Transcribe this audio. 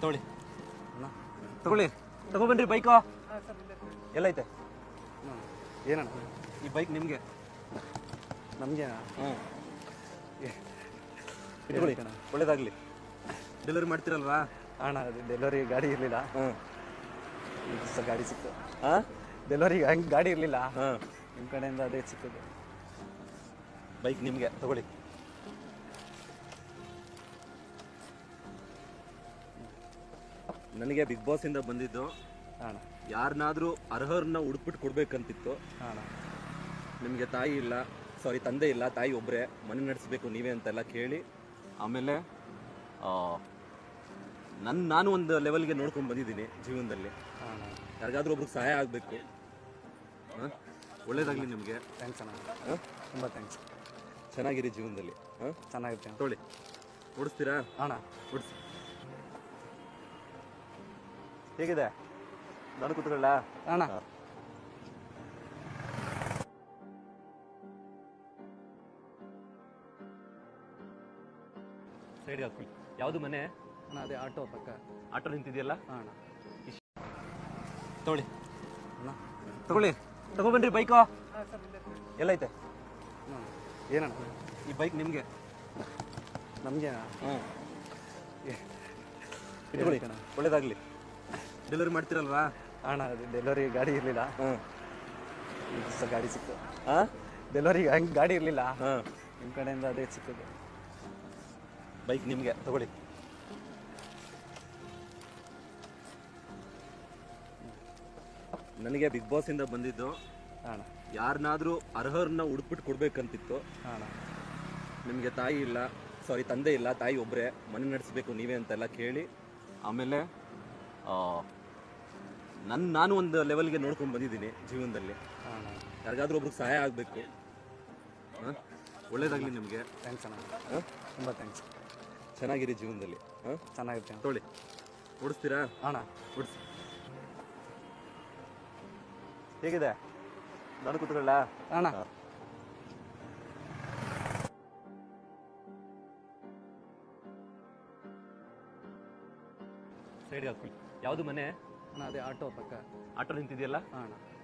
ತಗೊಳ್ಳಿ. ಅಣ್ಣ ತಗೊಳ್ಳಿ. ತಗೊಬನ್ರಿ ಬೈಕು ಎಲ್ಲೈತೆ? ಏನಣ್ಣ? ಈ ಬೈಕ್ ನಿಮಗೆ. ನಮಗೆ? ಹ್ಞೂ ಇಟ್ಕೊಳ್ಳಿ. ಒಳ್ಳೇದಾಗಲಿ. ಡೆಲಿವರಿ ಮಾಡ್ತೀರಲ್ವಾ? ಅಣ್ಣ ಅದು ಡೆಲಿವರಿ ಗಾಡಿ ಇರಲಿಲ್ಲ. ಹ್ಞೂ ಗಾಡಿ ಸಿಕ್ತು. ಹಾಂ ಡೆಲಿವರಿ ಹಂಗೆ ಗಾಡಿ ಇರಲಿಲ್ಲ. ಹಾಂ ನಿಮ್ಮ ಕಡೆಯಿಂದ ಅದೇ ಸಿಕ್ಕಿದೆ ಬೈಕ್ ನಿಮಗೆ. ತಗೊಳ್ಳಿ. ನನಗೆ ಬಿಗ್ ಬಾಸ್ ಇಂದ ಬಂದಿದ್ದು ಅಣ್ಣ ಯಾರನ್ನಾದ್ರೂ ಅರ್ಹರನ್ನ ಹುಡುಕ್ಬಿಟ್ಟು ಕೊಡ್ಬೇಕಂತಿತ್ತು. ಅಣ್ಣ ನಿಮಗೆ ತಾಯಿ ಇಲ್ಲ ಸಾರಿ ತಂದೆ ಇಲ್ಲ ತಾಯಿ ಒಬ್ಬರೇ ಮನೆ ನಡೆಸಬೇಕು ನೀವೇ ಅಂತೆಲ್ಲ ಕೇಳಿ ಆಮೇಲೆ ನನ್ನ ನಾನು ಒಂದು ಲೆವೆಲ್ಗೆ ನೋಡ್ಕೊಂಡು ಬಂದಿದ್ದೀನಿ ಜೀವನದಲ್ಲಿ. ಯಾರಿಗಾದ್ರೂ ಒಬ್ರಿಗೆ ಸಹಾಯ ಆಗಬೇಕು. ಒಳ್ಳೇದಾಗಲಿ ನಿಮಗೆ. ಥ್ಯಾಂಕ್ಸ್ ಅಣ್ಣ. ತುಂಬ ಥ್ಯಾಂಕ್ಸ್ ಚೆನ್ನಾಗಿರಿ ಜೀವನದಲ್ಲಿ. ಹಾಂ? ಚೆನ್ನಾಗಿರ್ತೀನಿ ತೊಳಿ. ಓಡಿಸ್ತೀರಾ? ಅಣ್ಣ. ಓಡಿಸಿ. ಹೇಗಿದೆ? ನಾನು ಕೂತ್ಕೊಳ್ಳ ಅಣ್ಣ. ಸೈಡ್ಗೆ ಹಾಕೊಳ್ಳಿ ಯಾವುದು ಮನೆ? ಅಣ್ಣ ಅದೇ ಆಟೋ ಪಕ್ಕ. ಆಟೋ ನಿಂತಿದೆಯಲ್ಲ? ಅಣ್ಣ. ತಗೊಳ್ಳಿ. ಅಣ್ಣ. ತಗೊಳ್ಳಿ. ತಗೊಬನ್ರಿ ಬೈಕು ಎಲ್ಲೈತೆ? ಏನಣ್ಣ? ಈ ಬೈಕ್ ನಿಮಗೆ? ನಮಗೆ ಹ್ಮ್. ಇಟ್ಕೊಳ್ಳಿ. ಒಳ್ಳೇದಾಗಲಿ. ಡೆಲಿವರಿ ಮಾಡ್ತೀರಲ್ವಾ? ಅಣ್ಣ ಡೆಲಿವರಿ ಗಾಡಿ ಇರಲಿಲ್ಲ. ಹ್ಞೂ ಗಾಡಿ ಸಿಕ್ತು. ಹಾಂ ಡೆಲಿವರಿ ಹಂಗೆ ಗಾಡಿ ಇರಲಿಲ್ಲ. ಹಾಂ. ನಿಮ್ಮ ಕಡೆಯಿಂದ ಅದೇ ಸಿಕ್ಕಿದೆ ಬೈಕ್ ನಿಮಗೆ ತಗೊಳ್ಳಿ. ನನಗೆ ಬಿಗ್ ಬಾಸ್ ಇಂದ ಬಂದಿದ್ದು. ಅಣ್ಣ. ಯಾರನ್ನಾದ್ರೂ ಅರ್ಹರನ್ನ ಹುಡುಕ್ಬಿಟ್ಟು ಕೊಡ್ಬೇಕಂತಿತ್ತು. ಅಣ್ಣ. ನಿಮಗೆ ತಾಯಿ ಇಲ್ಲ. ಸಾರಿ ತಂದೆ ಇಲ್ಲ. ತಾಯಿ ಒಬ್ಬರೇ ಮನೆ ನಡೆಸಬೇಕು ನೀವೇ ಅಂತೆಲ್ಲ ಕೇಳಿ. ಆಮೇಲೆ ನನ್ನ ನಾನು ಒಂದು ಲೆವೆಲ್ಗೆ ನೋಡ್ಕೊಂಡು ಬಂದಿದ್ದೀನಿ ಜೀವನದಲ್ಲಿ. ಯಾರಿಗಾದ್ರೂ ಒಬ್ರಿಗೆ ಸಹಾಯ ಆಗಬೇಕು. ಒಳ್ಳೇದಾಗಲಿ ನಿಮಗೆ. ಥ್ಯಾಂಕ್ಸ್ ಅಣ್ಣ. ತುಂಬ ಥ್ಯಾಂಕ್ಸ್ ಚೆನ್ನಾಗಿರಿ ಜೀವನದಲ್ಲಿ. ಹಾಂ? ಚೆನ್ನಾಗಿರ್ತೀನಿ ತೊಳಿ. ಓಡಿಸ್ತೀರಾ? ಅಣ್ಣ. ಓಡಿಸಿ. ಹೇಗಿದೆ? ನಾನು ಕೂತ್ಕೊಳ್ಳ? ಅಣ್ಣ. ಸೈಡ್ಗೆ ಹಾಕೊಳ್ಳಿ ಯಾವುದು ಮನೆ? ಅದೇ ಆಟೋ ಪಕ್ಕ. ಆಟೋ ನಿಂತಿದೆಯಲ್ಲ? ಅಣ್ಣ.